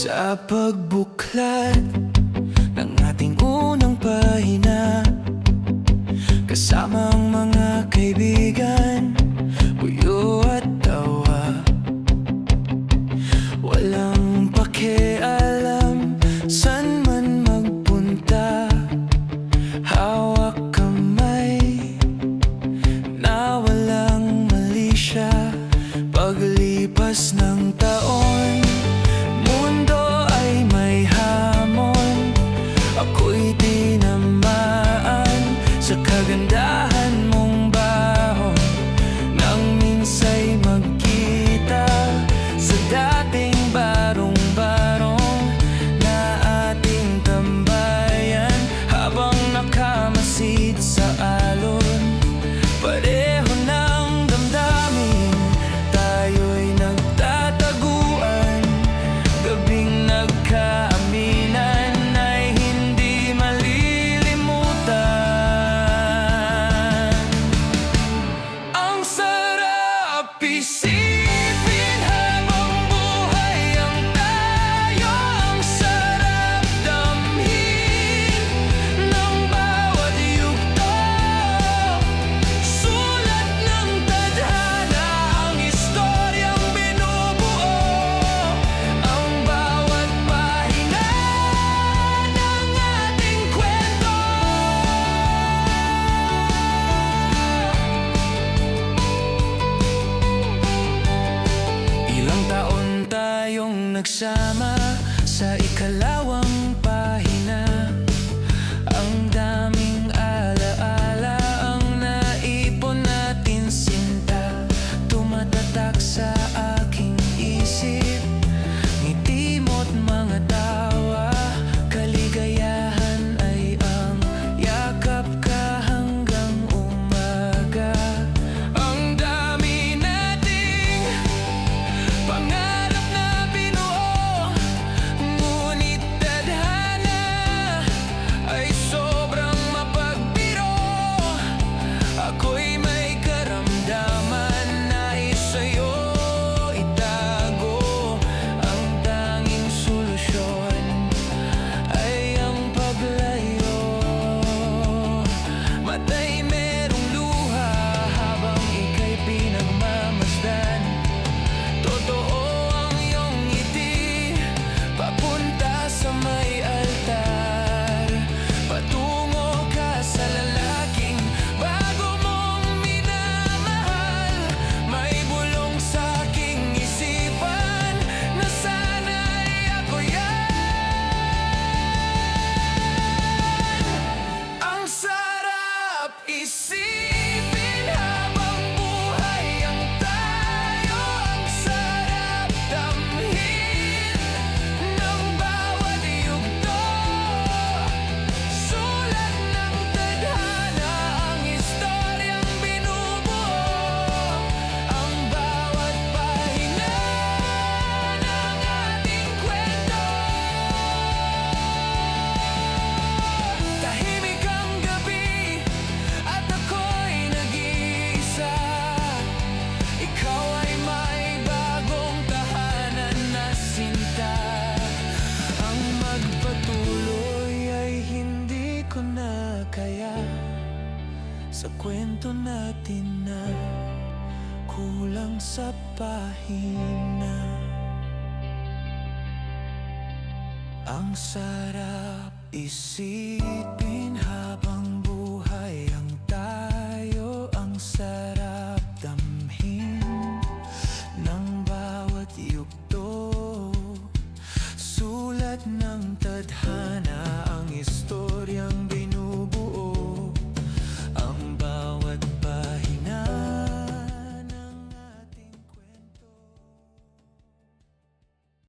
Sa pagbuklat. Ilang taon tayong nagsama Sa ikalawang kwento natin na kulang sa pahina. Ang sarap isipin.